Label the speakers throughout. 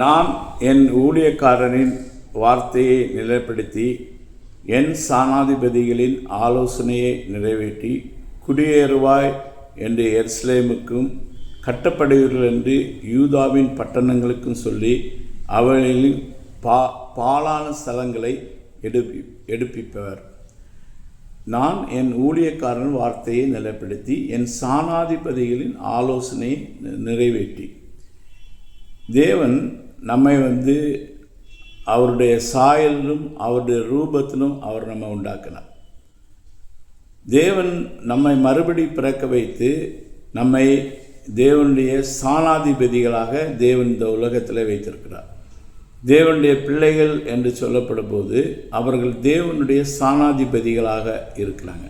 Speaker 1: நான் என் ஊழியக்காரனின் வார்த்தையை நிலைப்படுத்தி என் சாணாதிபதிகளின் ஆலோசனையை நிறைவேற்றி குடியேறுவாய் என்று எர்ஸ்லேமுக்கும் கட்டப்படுவீர்கள் என்று யூதாவின் பட்டணங்களுக்கும் சொல்லி அவர்களின் பா பாலான ஸ்தலங்களை எடுப்பி எடுப்பிப்பவர். நான் என் ஊழியக்காரன் வார்த்தையை நிலைப்படுத்தி என் சாணாதிபதிகளின் ஆலோசனையை நிறைவேற்றி. தேவன் நம்மை வந்து அவருடைய சாயலிலும் அவருடைய ரூபத்திலும் அவர் நம்ம உண்டாக்கினார். தேவன் நம்மை மறுபடி பிறக்க வைத்து நம்மை தேவனுடைய சாணாதிபதிகளாக தேவன் இந்த உலகத்தில் வைத்திருக்கிறார். தேவனுடைய பிள்ளைகள் என்று சொல்லப்படும் போது அவர்கள் தேவனுடைய சாணாதிபதிகளாக இருக்கிறாங்க.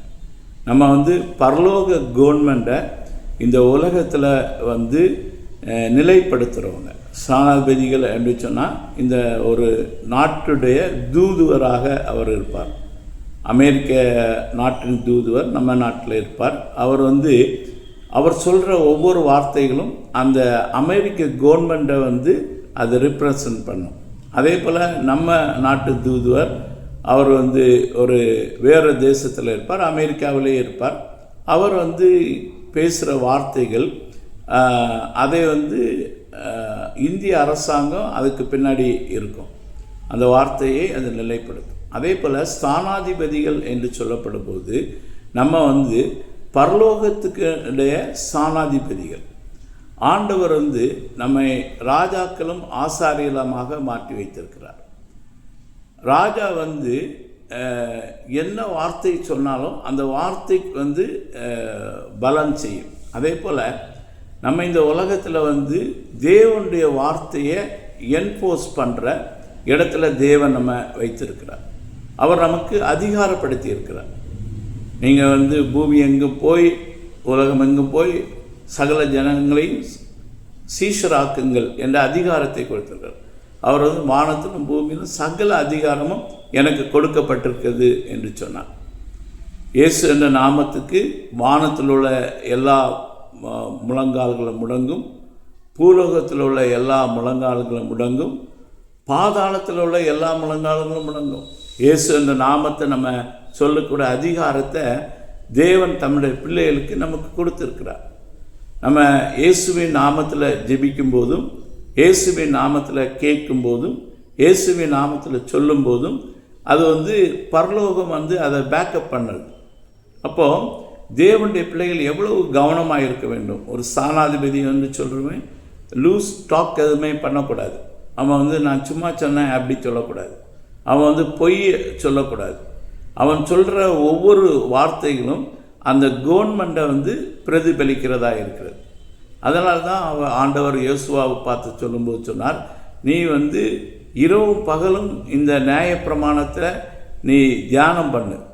Speaker 1: நம்ம வந்து பரலோக கவர்மெண்ட்டை இந்த உலகத்தில் வந்து நிலைப்படுத்துகிறவங்க சாணாதிபதிகள் என்று சொன்னால் இந்த ஒரு நாட்டுடைய தூதுவராக அவர் இருப்பார். அமெரிக்க நாட்டின் தூதுவர் நம்ம நாட்டில் இருப்பார். அவர் வந்து அவர் சொல்கிற ஒவ்வொரு வார்த்தைகளும் அந்த அமெரிக்க கவர்மெண்ட்டை வந்து அதை ரிப்ரசன்ட் பண்ணும். அதே போல் நம்ம நாட்டு தூதுவர் அவர் வந்து ஒரு வேறு தேசத்தில் இருப்பார் அமெரிக்காவிலே இருப்பார். அவர் வந்து பேசுகிற வார்த்தைகள் அதை வந்து இந்திய அரசாங்கம் அதுக்கு பின்னாடி இருக்கும். அந்த வார்த்தையை அது நிலைப்படுத்தும். அதே போல் ஸ்தானாதிபதிகள் என்று சொல்லப்படும் போது நம்ம வந்து பரலோகத்துக்கு இடைய ஸ்தானாதிபதிகள். ஆண்டவர் வந்து நம்மை ராஜாக்களும் ஆசாரியலமாக மாற்றி வைத்திருக்கிறார். ராஜா வந்து என்ன வார்த்தை சொன்னாலும் அந்த வார்த்தைக்கு வந்து பலன் செய்யும். அதே போல் நம்ம இந்த உலகத்தில் வந்து தேவனுடைய வார்த்தையை என்ஃபோர்ஸ் பண்ணுற இடத்துல தேவன் நம்ம வைத்திருக்கிறார். அவர் நமக்கு அதிகாரப்படுத்தி இருக்கிறார். நீங்கள் வந்து பூமி எங்கும் போய் உலகம் எங்கும் போய் சகல ஜனங்களையும் சீஷராக்குங்கள் என்ற அதிகாரத்தை கொடுத்திருக்கிறார். அவர் வந்து வானத்திலும் பூமியிலும் சகல அதிகாரமும் எனக்கு கொடுக்கப்பட்டிருக்கிறது என்று சொன்னார். இயேசு என்ற நாமத்துக்கு வானத்தில் உள்ள எல்லா முழங்கால்களும் முடங்கும். பூலோகத்தில் உள்ள எல்லா முழங்கால்களும் முடங்கும். பாதாளத்தில் உள்ள எல்லா முழங்கால்களும் முடங்கும். இயேசு என்ற நாமத்தை நம்ம சொல்லக்கூடிய அதிகாரத்தை தேவன் தம்முடைய பிள்ளைகளுக்கு நமக்கு கொடுத்துருக்கிறார். நம்ம இயேசுவின் நாமத்தில் ஜெபிக்கும் போதும் இயேசுவின் நாமத்தில் கேட்கும் போதும் இயேசுவின் நாமத்தில் சொல்லும் போதும் அது வந்து பரலோகம் வந்து அதை பேக்கப் பண்ணுது. அப்போது தேவனுடைய பிள்ளைகள் எவ்வளவு கவனமாக இருக்க வேண்டும்? ஒரு சாணாதிபதி வந்து சொல்கிறவன் லூஸ் டாக் எதுவுமே பண்ணக்கூடாது. அவன் வந்து நான் சும்மா சொன்னேன் அப்படி சொல்லக்கூடாது. அவன் வந்து பொய் சொல்லக்கூடாது. அவன் சொல்கிற ஒவ்வொரு வார்த்தைகளும் அந்த கவர்மெண்ட்டை வந்து பிரதிபலிக்கிறதா இருக்கிறது. அதனால தான் அவன் ஆண்டவர் யோசுவாவை பார்த்து சொல்லும்போது சொன்னார் நீ வந்து இரவும் பகலும் இந்த நியாய பிரமாணத்தில் நீ தியானம் பண்ணு.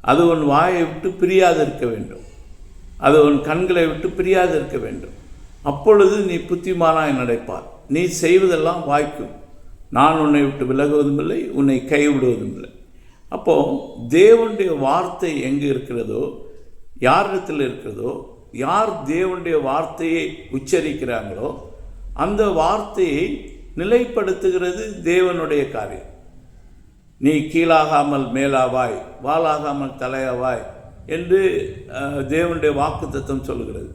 Speaker 1: அது உன் வாயை விட்டு பிரியாது இருக்க வேண்டும். அது உன் கண்களை விட்டு பிரியாது இருக்க வேண்டும். அப்பொழுது நீ புத்திமானாய் நடப்பார். நீ செய்வதெல்லாம் வாய்க்கும். நான் உன்னை விட்டு விலகுவதும் இல்லை உன்னை கைவிடுவதும் இல்லை. அப்போது தேவனுடைய வார்த்தை எங்கே இருக்கிறதோ யாரிடத்தில் இருக்கிறதோ யார் தேவனுடைய வார்த்தையை உச்சரிக்கிறாங்களோ அந்த வார்த்தையை நிலைப்படுத்துகிறது தேவனுடைய காரியம். நீ கீழாகாமல் மேலாவாய் வாளாகாமல் தலையாவாய் என்று தேவனுடைய தேவனுடைய வாக்குத்தத்தம் சொல்கிறது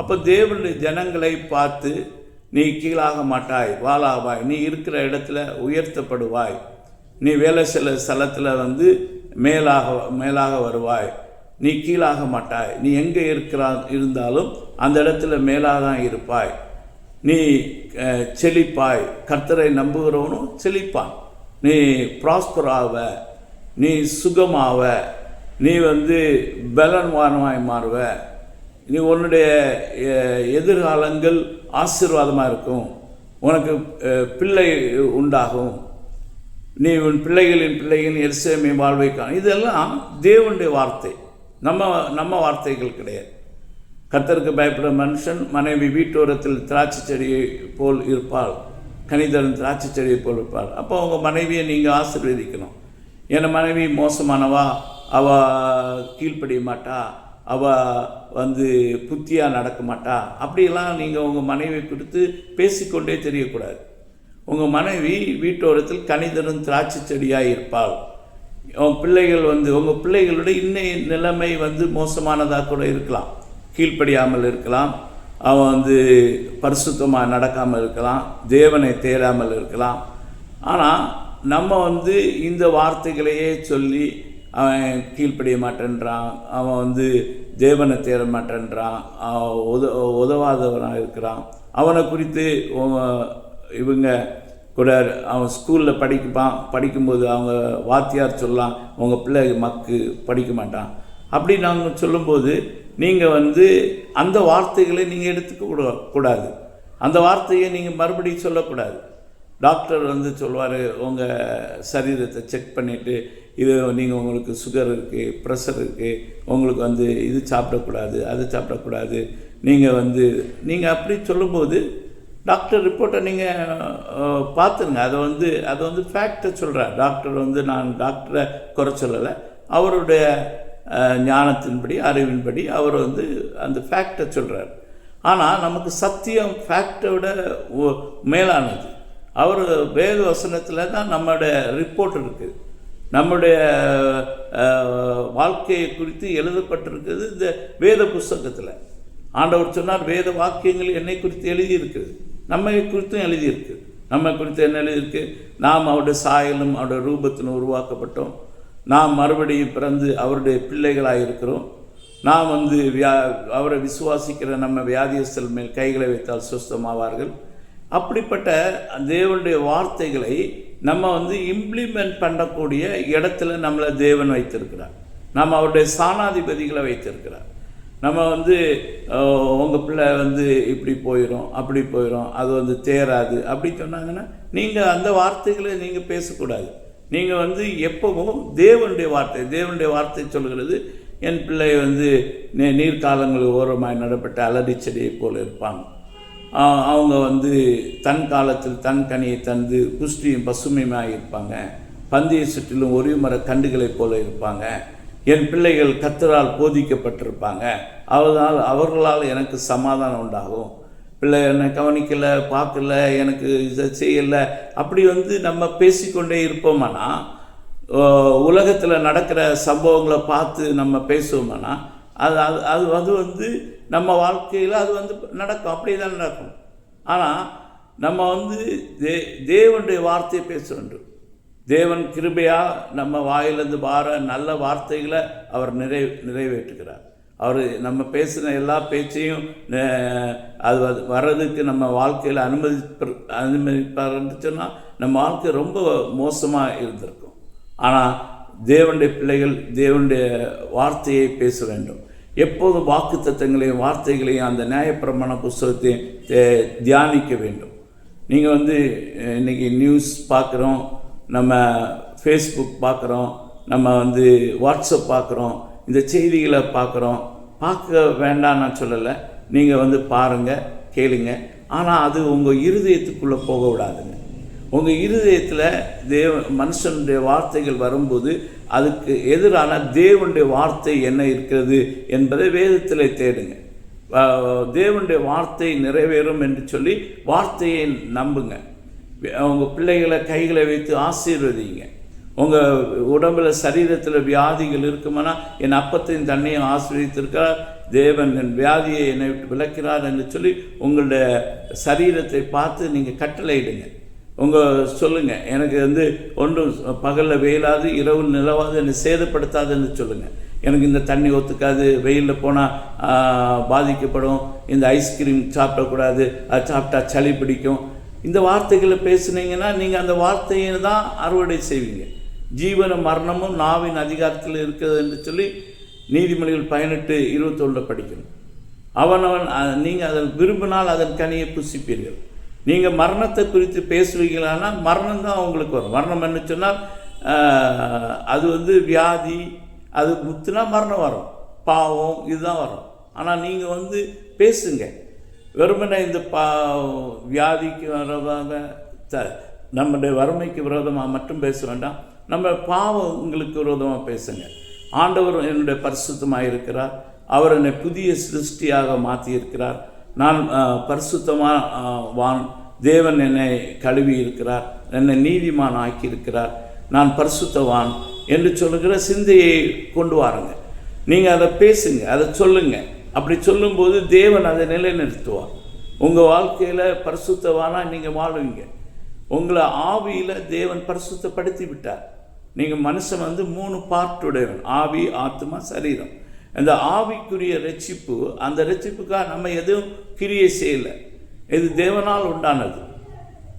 Speaker 1: அப்போ தேவனுடைய ஜனங்களை பார்த்து நீ கீழாக மாட்டாய் வாளாவாய் நீ இருக்கிற இடத்துல உயர்த்தப்படுவாய். நீ வேலை சில ஸ்தலத்தில் வந்து மேலாக மேலாக வருவாய். நீ கீழாக மாட்டாய். நீ எங்கே இருக்கிறா இருந்தாலும் அந்த இடத்துல மேலாக தான் இருப்பாய். நீ செழிப்பாய். கர்த்தரை நம்புகிறவனும் செழிப்பான். நீ ப்ராஸ்பர் ஆவ நீ சுகமாவ நீ வந்து பலன்வானமாய் மாறுவ. நீ உன்னுடைய எதிர்காலங்கள் ஆசீர்வாதமாக இருக்கும். உனக்கு பிள்ளை உண்டாகும். நீ உன் பிள்ளைகளின் பிள்ளைகளின் எரிசேமை வாழ்வை காணும் இதெல்லாம் தேவனுடைய வார்த்தை. நம்ம நம்ம வார்த்தைகள் கிடையாது. கத்தருக்கு பயப்படும் மனுஷன் மனைவி வீட்டோரத்தில் திராட்சை செடியை போல் இருப்பாள். கனிதரன் திராட்சை செடியை போல் இருப்பாள் அப்போ அவங்க மனைவியை நீங்கள் ஆசீர்வதிக்கணும். என் மனைவி மோசமானவா? அவ கீழ்ப்படிய மாட்டா. அவ வந்து புத்தியாக நடக்க மாட்டா. அப்படியெல்லாம் நீங்கள் உங்கள் மனைவி கொடுத்து பேசிக்கொண்டே தெரியக்கூடாது. உங்கள் மனைவி வீட்டோரத்தில் கனிதரும் திராட்சை செடியாக இருப்பாள். உன் பிள்ளைகள் வந்து உங்கள் பிள்ளைகளோட இன்னைய நிலைமை வந்து மோசமானதாக கூட இருக்கலாம். கீழ்ப்படியாமல் இருக்கலாம். அவன் வந்து பரிசுத்தமாக நடக்காமல் இருக்கலாம் தேவனை தேடாமல் இருக்கலாம். ஆனால் நம்ம வந்து இந்த வார்த்தைகளையே சொல்லி அவன் கீழ்ப்படிய மாட்டேன்றான் அவன் வந்து தேவனை தேட மாட்டேன்றான் உத உதவாதவனாக இருக்கிறான். அவனை குறித்து இவங்க கூட அவன் ஸ்கூலில் படிப்பான் படிக்கும்போது அவங்க வாத்தியார் சொல்லலாம் உங்கள் பிள்ளை மக்கு படிக்க மாட்டான். அப்படி நாங்கள் சொல்லும்போது நீங்கள் வந்து அந்த வார்த்தைகளை நீங்கள் எடுத்துக்க கூட கூடாது. அந்த வார்த்தையை நீங்கள் மறுபடியும் சொல்லக்கூடாது. டாக்டர் வந்து சொல்வார் உங்கள் சரீரத்தை செக் பண்ணிவிட்டு இது நீங்கள் உங்களுக்கு சுகர் இருக்குது ப்ரெஷர் இருக்குது உங்களுக்கு வந்து இது சாப்பிடக்கூடாது அது சாப்பிடக்கூடாது. நீங்கள் வந்து நீங்கள் அப்படி சொல்லும்போது டாக்டர் ரிப்போர்ட்டை நீங்கள் பார்த்துருங்க அதை வந்து அதை வந்து ஃபேக்டை சொல்கிறார் டாக்டர் வந்து நான் டாக்டரை குறை சொல்லலை. அவருடைய ஞானத்தின்படி அறிவின்படி அவர் வந்து அந்த ஃபேக்டை சொல்கிறார் ஆனால் நமக்கு சத்தியம் ஃபேக்டை விட மேலானது. அவர் வேத வசனத்தில் தான் நம்மளுடைய ரிப்போர்ட் இருக்குது நம்முடைய வாழ்க்கையை குறித்து எழுதப்பட்டிருக்கிறது இந்த வேத புஸ்தகத்தில். ஆண்டவர் சொன்னார் வேத வாக்கியங்கள் என்னை குறித்து எழுதியிருக்குது நம்மை குறித்தும் எழுதியிருக்கு. நம்மை குறித்து என்ன எழுதியிருக்கு? நாம் அவருடைய சாயலும் அவருடைய ரூபத்திலும் உருவாக்கப்பட்டோம். நாம் மறுபடியும் பிறந்து அவருடைய பிள்ளைகளாக இருக்கிறோம் நாம் வந்து வியா அவரை விசுவாசிக்கிற நம்ம வியாதியஸ்தல் மேல் கைகளை வைத்தால் சுஸ்தமாவார்கள். அப்படிப்பட்ட தேவனுடைய வார்த்தைகளை நம்ம வந்து இம்ப்ளிமெண்ட் பண்ணக்கூடிய இடத்துல நம்மளை தேவன் வைத்திருக்கிறார். நம்ம அவருடைய சாணாதிபதிகளை வைத்திருக்கிறார். நம்ம வந்து உங்கள் பிள்ளை வந்து இப்படி போயிடும் அப்படி போயிடும் அது வந்து தேராது. அப்படி சொன்னாங்கன்னா நீங்கள் அந்த வார்த்தைகளை நீங்கள் பேசக்கூடாது. நீங்கள் வந்து எப்பவும் தேவனுடைய வார்த்தை தேவனுடைய வார்த்தை சொல்கிறது என் பிள்ளை வந்து நீ- நீர்க்காலங்கள் ஓரமாக நடப்பட்ட அலடி செடியை போல் இருப்பாங்க அவங்க வந்து தன் காலத்தில் தன் கனியை தந்து புஷ்டியும் பசுமையுமாக இருப்பாங்க. பந்தய சுற்றிலும் ஒரே மர கண்டுகளைப் போல இருப்பாங்க. என் பிள்ளைகள் கத்தரால் போதிக்கப்பட்டிருப்பாங்க. அவர்களால் அவர்களால் எனக்கு சமாதானம் உண்டாகும். பிள்ளை என்னை கவனிக்கலை பார்க்கல எனக்கு இதை செய்யலை. அப்படி வந்து நம்ம பேசிக்கொண்டே இருப்போமானா உலகத்தில் நடக்கிற சம்பவங்களை பார்த்து நம்ம பேசுவோமானா அது அது அது அது வந்து நம்ம வாழ்க்கையில் அது வந்து நடக்கும். அப்படி தான் நடக்கும். ஆனால் நம்ம வந்து தே தேவனுடைய வார்த்தையை பேச வேண்டும். தேவன் கிருபையாக நம்ம வாயிலிருந்து வார நல்ல வார்த்தைகளை அவர் நிறை நிறைவேற்றுகிறார். அவர் நம்ம பேசின எல்லா பேச்சையும் அது வர்றதுக்கு நம்ம வாழ்க்கையில் அனுமதி அனுமதிப்பார்னு சொன்னால் நம்ம வாழ்க்கை ரொம்ப மோசமாக இருந்திருக்கும். ஆனால் தேவனுடைய பிள்ளைகள் தேவனுடைய வார்த்தையை பேச வேண்டும். எப்போது வாக்கு தத்தங்களையும் வார்த்தைகளையும் அந்த நியாயப்பிரமாண புஸ்தகத்தையும் தியானிக்க வேண்டும். நீங்கள் வந்து இன்றைக்கி இன்னைக்கு நியூஸ் பார்க்குறோம் நம்ம ஃபேஸ்புக் பார்க்குறோம் நம்ம வந்து வாட்ஸ்அப் பார்க்குறோம் இந்த செய்திகளை பார்க்குறோம் பார்க்க வேண்டாம்னு நான் சொல்லலை. நீங்கள் வந்து பாருங்கள் கேளுங்க. ஆனால் அது உங்கள் இருதயத்துக்குள்ளே போக விடாதுங்க. உங்கள் இருதயத்தில் தேவ மனுஷனுடைய வார்த்தைகள் வரும்போது அதுக்கு எதிரான தேவனுடைய வார்த்தை என்ன இருக்கிறது என்பதை வேதத்தில் தேடுங்க. தேவனுடைய வார்த்தை நிறைவேறும் என்று சொல்லி வார்த்தையை நம்புங்க. உங்கள் பிள்ளைகளை கைகளை வைத்து ஆசீர்வதிங்க. உங்கள் உடம்புல சரீரத்தில் வியாதிகள் இருக்குமானா என் அப்பத்தையும் தன்னையும் ஆசீர்வதித்திருக்கிறார் தேவன் என் வியாதியை என்னை விட்டு விளக்கிறார் என்று சொல்லி உங்களுடைய சரீரத்தை பார்த்து நீங்கள் கட்டளையிடுங்க. உங்கள் சொல்லுங்கள் எனக்கு வந்து ஒன்றும் பகலில் வெயிலாது இரவு நிலவாது என்னை சேதப்படுத்தாதுன்னு சொல்லுங்கள் எனக்கு இந்த தண்ணி ஒத்துக்காது வெயிலில் போனால் பாதிக்கப்படும். இந்த ஐஸ்கிரீம் சாப்பிடக்கூடாது அது சாப்பிட்டா சளி பிடிக்கும். இந்த வார்த்தைகளை பேசுனீங்கன்னா நீங்கள் அந்த வார்த்தையை தான் அறுவடை செய்வீங்க. ஜீவன மரணமும் நாவின் அதிகாரத்தில் இருக்கிறது என்று சொல்லி நீதிமொழிகள் பதினெட்டு இருபத்தொன்று படிக்கணும். அவனவன் நீங்கள் அதன் விரும்பினால் அதன் கனியை புசிப்பீர்கள். நீங்கள் மரணத்தை குறித்து பேசுவீங்களானா மரணம் தான் உங்களுக்கு வரும். மரணம் என்ன சொன்னால் அது வந்து வியாதி அது முத்துனா மரணம் வரும். பாவம் இதுதான் வரும். ஆனால் நீங்கள் வந்து பேசுங்க. வெறுமனே இந்த பா வியாதிக்கு வரவாக த நம்முடைய வறுமைக்கு விரோதமாக மட்டும் பேச வேண்டாம். நம்ம பாவம் உங்களுக்கு விரோதமாக பேசுங்க. ஆண்டவர் என்னுடைய பரிசுத்தமாக இருக்கிறார். அவர் என்னை புதிய சிருஷ்டியாக மாற்றியிருக்கிறார். நான் பரிசுத்தமாக வான் தேவன் என்னை கழுவி இருக்கிறார். என்னை நீதிமான் ஆக்கியிருக்கிறார். நான் பரிசுத்தவான் என்று சொல்லுகிற சிந்தையை கொண்டு வாருங்க. நீங்கள் அதை பேசுங்க அதை சொல்லுங்க. அப்படி சொல்லும்போது தேவன் அதை நிலைநிறுத்துவார். உங்கள் வாழ்க்கையில் பரிசுத்தவானா நீங்கள் வாழுவீங்க. உங்களை ஆவியில் தேவன் பரிசுத்தப்படுத்தி விட்டார் நீங்கள் மனுஷன் வந்து மூணு பார்ட் உடையவன். ஆவி ஆத்மா சரீரம். அந்த ஆவிக்குரிய ரட்சிப்பு அந்த ரட்சிப்புக்காக நம்ம எதுவும் கிரியை செய்யலை. இது தேவனால் உண்டானது.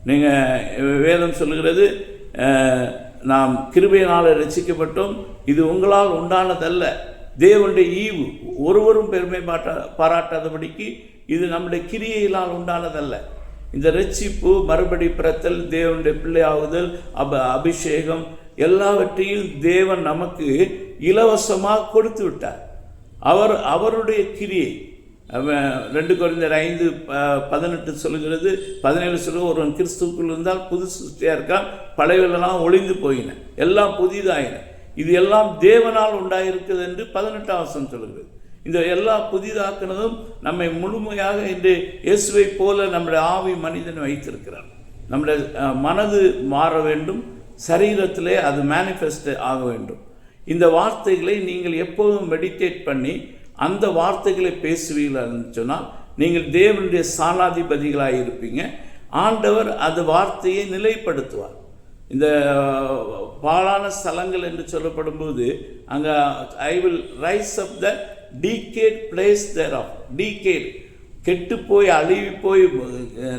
Speaker 1: நீங்கள் வேதம் சொல்கிறது நாம் கிருபையினால் ரட்சிக்கப்பட்டோம். இது உங்களால் உண்டானதல்ல. தேவனுடைய ஈவு ஒருவரும் பெருமை பாட்ட பாராட்டாதபடிக்கு இது நம்முடைய கிரியையினால் உண்டானதல்ல. இந்த ரட்சிப்பு மறுபடி பிறத்தல் தேவனுடைய பிள்ளையாகுதல் அப அபிஷேகம் எல்லாவற்றையும் தேவன் நமக்கு இலவசமாக கொடுத்து விட்டார். அவர் அவருடைய கிரியை. ரெண்டு குறைந்தர் ஐந்து ப- பதினெட்டு சொல்லுகிறது பதினேழு சொல்லுங்க ஒருவன் கிறிஸ்துக்குள் இருந்தால் புது சிருஷ்டியாக இருக்கான் பழையவெல்லாம் ஒளிந்து போயின எல்லாம் புதிதாயின. இது எல்லாம் தேவனால் உண்டாயிருக்குது என்று பதினெட்டாம் வசனம் சொல்லுகிறது. இந்த எல்லா புதிதாக்குனதும் நம்மை முழுமையாக இன்று இயேசுவை போல நம்முடைய ஆவி மனிதன் வைத்திருக்கிறார். நம்முடைய மனது மாற வேண்டும் சரீரத்திலே அது மேனிஃபெஸ்ட் ஆக வேண்டும். இந்த வார்த்தைகளை நீங்கள் எப்போதும் மெடிடேட் பண்ணி அந்த வார்த்தைகளை பேசுவீர்கள் சொன்னால் நீங்கள் தேவனுடைய சாலாதிபதிகளாக இருப்பீங்க. ஆண்டவர் அது வார்த்தையை நிலைப்படுத்துவார். இந்த பாழான ஸ்தலங்கள் என்று சொல்லப்படும்போது அங்கே I will rise up the decade place there of decade கெட்டு போய் அழுவி போய்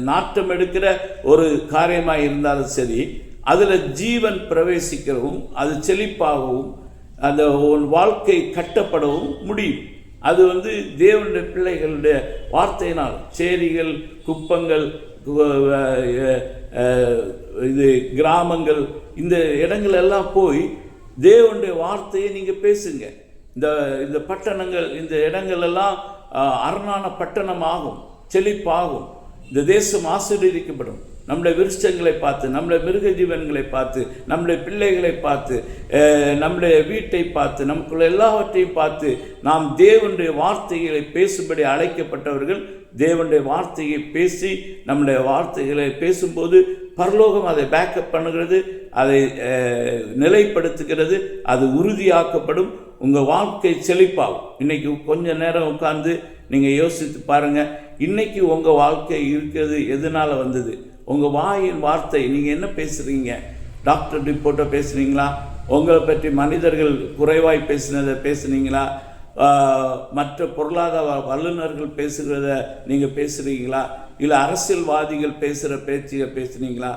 Speaker 1: நாட்டம் எடுக்கிற ஒரு காரியமாக இருந்தாலும் சரி அதில் ஜீவன் பிரவேசிக்கவும் அது செழிப்பாகவும் அந்த உன் வாழ்க்கை கட்டப்படவும் முடியும். அது வந்து தேவனுடைய பிள்ளைகளுடைய வார்த்தையினால் சேரிகள் குப்பங்கள் இது கிராமங்கள் இந்த இடங்கள் எல்லாம் போய் தேவனுடைய வார்த்தையை நீங்கள் பேசுங்கள் இந்த இந்த பட்டணங்கள் இந்த இடங்கள் எல்லாம் அரணான பட்டணமாகும் செழிப்பாகும். இந்த தேசம் ஆசீர்வதிக்கப்படும். நம்முடைய விருஷ்டங்களை பார்த்து நம்முடைய மிருக ஜீவன்களை பார்த்து நம்முடைய பிள்ளைகளை பார்த்து நம்முடைய வீட்டை பார்த்து நமக்குள்ள எல்லாவற்றையும் பார்த்து நாம் தேவனுடைய வார்த்தைகளை பேசும்படி அழைக்கப்பட்டவர்கள் தேவனுடைய வார்த்தையை பேசி நம்முடைய வார்த்தைகளை பேசும்போது பரலோகம் அதை பேக்கப் பண்ணுகிறது அதை நிலைப்படுத்துகிறது அது உறுதியாக்கப்படும். உங்கள் வாழ்க்கை செழிப்பாகும். இன்றைக்கி கொஞ்ச நேரம் உட்காந்து நீங்கள் யோசித்து பாருங்கள் இன்றைக்கி உங்கள் வாழ்க்கை இருக்கிறது எதனால் வந்தது? உங்கள் வாயின் வார்த்தை நீங்கள் என்ன பேசுகிறீங்க டாக்டர் ரிப்போர்ட்டை பேசுகிறீங்களா உங்களை பற்றி மனிதர்கள் குறைவாய் பேசினதை பேசுனீங்களா? மற்ற பொருளாதார வல்லுநர்கள் பேசுகிறத நீங்கள் பேசுகிறீங்களா இல்லை அரசியல்வாதிகள் பேசுகிற பேச்சுக பேசுனீங்களா?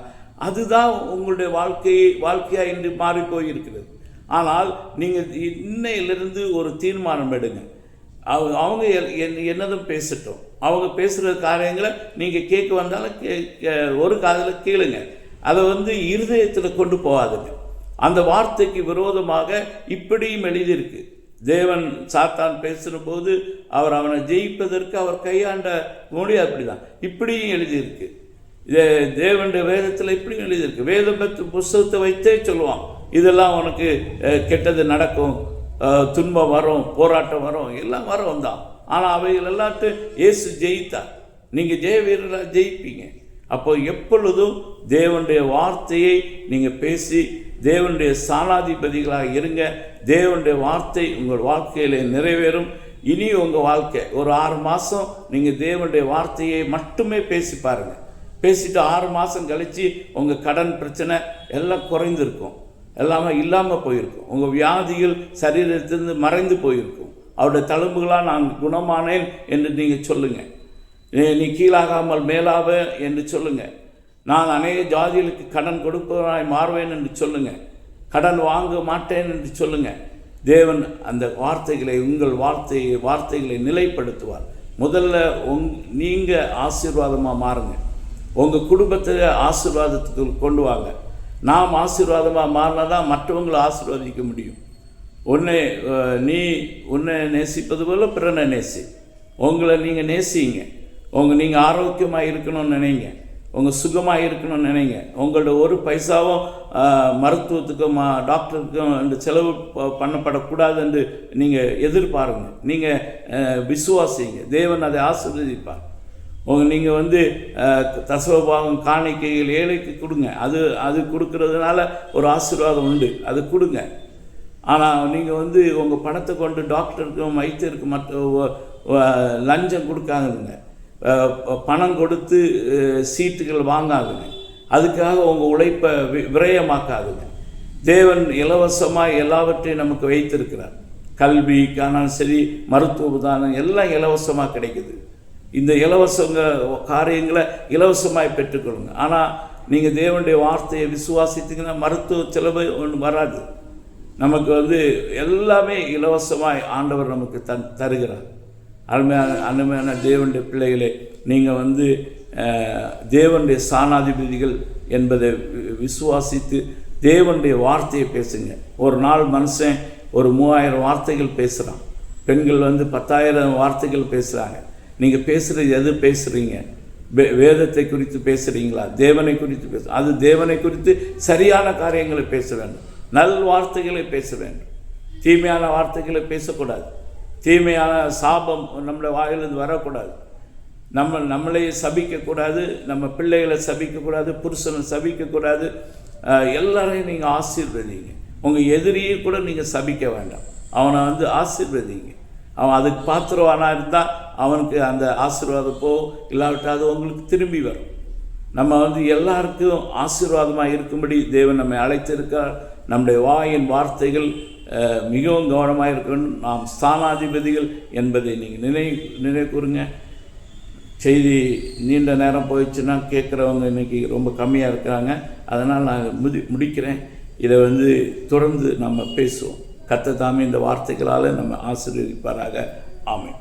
Speaker 1: அதுதான் உங்களுடைய வாழ்க்கையை வாழ்க்கையாக இன்று மாறி போயிருக்கிறது ஆனால் நீங்கள் இன்னையிலிருந்து ஒரு தீர்மானம் எடுங்க. அவங்க அவங்க எல்- என்- என்னதும் பேசட்டும். அவங்க பேசுகிற காரியங்களை நீங்கள் கேட்க வந்தாலும் கே ஒரு காதில் கேளுங்க. அதை வந்து இருதயத்தில் கொண்டு போகாதுங்க. அந்த வார்த்தைக்கு விரோதமாக இப்படியும் எழுதியிருக்கு. தேவன் சாத்தான் பேசுகிற போது அவர் அவனை ஜெயிப்பதற்கு அவர் கையாண்ட மொழி அப்படிதான். இப்படியும் எழுதியிருக்கு. இது தேவனுடைய வேதத்தில் இப்படியும் எழுதியிருக்கு. வேத பத்து புஸ்தகத்தை வைத்தே சொல்லுவான். இதெல்லாம் உனக்கு கெட்டது நடக்கும். துன்பம் வரும் போராட்டம் வரும் எல்லாம் வரும் தான். ஆனால் அவைகள் எல்லாத்தையும் இயேசு ஜெயித்தார். நீங்கள் ஜெய வீரராக ஜெயிப்பீங்க. அப்போ எப்பொழுதும் தேவனுடைய வார்த்தையை நீங்கள் பேசி தேவனுடைய சாணாதிபதிகளாக இருங்க. தேவனுடைய வார்த்தை உங்கள் வாழ்க்கையில் நிறைவேறும். இனி உங்கள் வாழ்க்கை ஒரு ஆறு மாதம் நீங்கள் தேவனுடைய வார்த்தையை மட்டுமே பேசி பாருங்கள் பேசிட்டு ஆறு மாதம் கழித்து உங்கள் கடன் பிரச்சனை எல்லாம் குறைந்திருக்கும். எல்லாமே இல்லாமல் போயிருக்கும். உங்கள் வியாதியில் சரீரத்திலிருந்து மறைந்து போயிருக்கும். அவருடைய தழும்புகளாக நான் குணமானேன் என்று நீங்கள் சொல்லுங்கள் நீ- கீழாகாமல் மேலாவ என்று சொல்லுங்கள் நான் அநேக ஜாதிகளுக்கு கடன் கொடுப்பவனாய் மாறுவேன் என்று சொல்லுங்கள் கடன் வாங்க மாட்டேன் என்று சொல்லுங்கள் தேவன் அந்த வார்த்தைகளை உங்கள் வார்த்தையை வார்த்தைகளை நிலைப்படுத்துவார். முதல்ல உங் நீங்கள் ஆசீர்வாதமாக மாறுங்க. உங்கள் குடும்பத்தை ஆசீர்வாதத்துக்கு கொண்டு வாங்க. நாம் ஆசீர்வாதமாக மாறினா தான் மற்றவங்களை ஆசீர்வதிக்க முடியும். உன்னை நீ உன்னை நேசிப்பது போல பிறனை நேசி. உங்களை நீங்கள் நேசிங்க. உங்கள் நீங்கள் ஆரோக்கியமாக இருக்கணும்னு நினைங்க. உங்கள் சுகமாக இருக்கணும்னு நினைங்க. உங்களோட ஒரு பைசாவும் மருத்துவத்துக்கும் டாக்டருக்கும் இந்த செலவு ப- பண்ணப்படக்கூடாது என்று நீங்கள் எதிர்பாருங்க. நீங்கள் விசுவாசிங்க. தேவன் அதை ஆசீர்வதிப்பார். நீங்கள் வந்து அஹ், காணிக்கைகள் ஏழைக்கு கொடுங்க. அது அது கொடுக்கறதுனால ஒரு ஆசீர்வாதம் உண்டு. அது கொடுங்க. ஆனால் நீங்கள் வந்து உங்கள் பணத்தை கொண்டு டாக்டருக்கும் வைத்தியருக்கு மற்ற லஞ்சம் கொடுக்காதுங்க. பணம் கொடுத்து சீட்டுகள் வாங்காதுங்க. அதுக்காக உங்கள் உழைப்பை வி- விரயமாக்காதுங்க. தேவன் இலவசமாக எல்லாவற்றையும் நமக்கு வைத்திருக்கிறார். கல்விக்கானாலும் சரி மருத்துவ உதாரணம் எல்லாம் இலவசமாக கிடைக்குது. இந்த இலவசங்க காரியங்களை இலவசமாய் பெற்றுக்கொள்ளுங்க. ஆனால் நீங்கள் தேவனுடைய வார்த்தையை விசுவாசித்தீங்கன்னா மருத்துவ செலவு ஒன்று வராது. நமக்கு வந்து எல்லாமே இலவசமாய் ஆண்டவர் நமக்கு தன் தருகிறார். அருமையான அருமையான தேவனுடைய பிள்ளைகளே நீங்கள் வந்து தேவனுடைய சாணாதிபதிகள் என்பதை வி- விசுவாசித்து தேவனுடைய வார்த்தையை பேசுங்க. ஒரு நாள் மனுஷன் ஒரு மூவாயிரம் வார்த்தைகள் பேசுகிறான் பெண்கள் வந்து பத்தாயிரம் வார்த்தைகள் பேசுகிறாங்க நீங்கள் பேசுகிறது எது பேசுகிறீங்க வே- வேதத்தை குறித்து பேசுகிறீங்களா தேவனை குறித்து பேச அது தேவனை குறித்து சரியான காரியங்களை பேச வேண்டும். நல் வார்த்தைகளை பேச வேண்டும். தீமையான வார்த்தைகளை பேசக்கூடாது. தீமையான சாபம் நம்மளை வாயிலிருந்து வரக்கூடாது. நம்ம நம்மளையே சபிக்கக்கூடாது நம்ம பிள்ளைகளை சபிக்கக்கூடாது புருஷனை சபிக்கக்கூடாது. எல்லாரையும் நீங்கள் ஆசீர்வதிங்க. உங்கள் எதிரியை கூட நீங்கள் சபிக்க வேண்டாம். அவனை வந்து ஆசீர்வதிங்க. அவன் அதுக்கு பாத்திரவானா இருந்தால் அவனுக்கு அந்த ஆசீர்வாதப்போ இல்லாவிட்டால் அது உங்களுக்கு திரும்பி வரும். நம்ம வந்து எல்லாருக்கும் ஆசீர்வாதமாக இருக்கும்படி தேவன் நம்மை அழைத்திருக்கார். நம்முடைய வாயின் வார்த்தைகள் மிகவும் கவனமாக இருக்கணும். நாம் ஸ்தானாதிபதிகள் என்பதை நீங்கள் நினை நினைவு கூறுங்க செய்தி நீண்ட நேரம் போயிடுச்சுன்னா கேட்குறவங்க இன்னைக்கு ரொம்ப கம்மியாக இருக்கிறாங்க. அதனால் நான் முடி முடிக்கிறேன். இதை வந்து தொடர்ந்து நம்ம பேசுவோம். கத்த தாமே இந்த வார்த்தைகளால் நம்ம ஆசீர்வதிப்பாராக. ஆமை